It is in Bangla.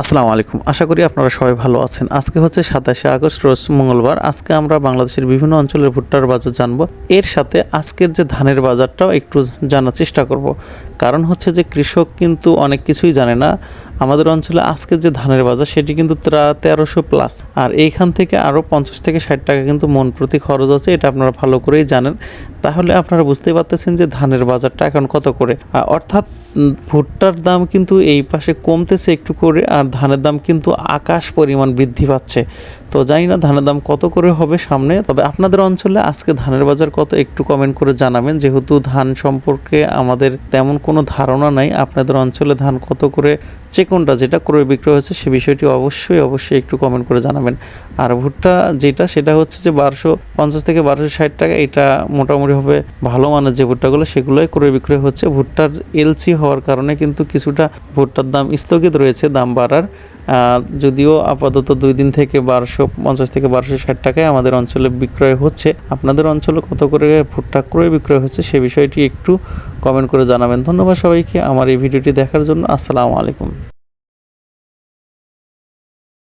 আসসালামু আলাইকুম। আশা করি আপনারা সবাই ভালো আছেন। আজকে হচ্ছে সাতাশে আগস্ট, রোজ মঙ্গলবার। আজকে আমরা বাংলাদেশের বিভিন্ন অঞ্চলের ভুট্টার বাজার জানব। এর সাথে আজকের যে ধানের বাজারটাও একটু জানার চেষ্টা করব। কারণ হচ্ছে যে কৃষক কিন্তু অনেক কিছুই জানে না। আমাদের অঞ্চলে আজকের যে ধানের বাজার, সেটি কিন্তু তেরোশো প্লাস আর এইখান থেকে আরও পঞ্চাশ থেকে ষাট টাকা কিন্তু মন প্রতি খরচ আছে, এটা আপনারা ভালো করেই জানেন। তাহলে আপনারা বুঝতেই পারতেছেন যে ধানের বাজারটা এখন কত করে। অর্থাৎ ভুট্টার দাম কিন্তু এই পাশে কমতেছে একটু করে, আর ধানের দাম কিন্তু আকাশ পরিমাণ বৃদ্ধি পাচ্ছে। তো জানি না ধানের দাম কত করে হবে সামনে, তবে আপনাদের অঞ্চলে আজকে ধানের বাজার কত একটু কমেন্ট করে জানাবেন। যেহেতু ধান সম্পর্কে আমাদের তেমন কোনো ধারণা নাই, আপনাদের অঞ্চলে ধান কত করে চেকনটা যেটা ক্রয় বিক্রয় হচ্ছে সে বিষয়টি অবশ্যই অবশ্যই একটু কমেন্ট করে জানাবেন। আর ভুট্টা যেটা, সেটা হচ্ছে যে বারোশো পঞ্চাশ থেকে বারোশো ষাট টাকা, এটা মোটামুটি হবে ভালো মানের যে ভুট্টাগুলো, সেগুলোই ক্রয় বিক্রয় হচ্ছে। ভুট্টার এলসি হওয়ার কারণে কিন্তু কিছুটা ভুট্টার দাম স্থগিত রয়েছে দাম বাড়ার। যদিও আপাতত দুই দিন থেকে বারোশো পঞ্চাশ থেকে বারোশো ষাট টাকায় আমাদের অঞ্চলে বিক্রয় হচ্ছে। আপনাদের অঞ্চলে কত করে ভুট্টা ক্রয় বিক্রয় হচ্ছে সে বিষয়টি একটু কমেন্ট করে জানাবেন। ধন্যবাদ সবাইকে আমার এই ভিডিওটি দেখার জন্য। আসসালামু আলাইকুম।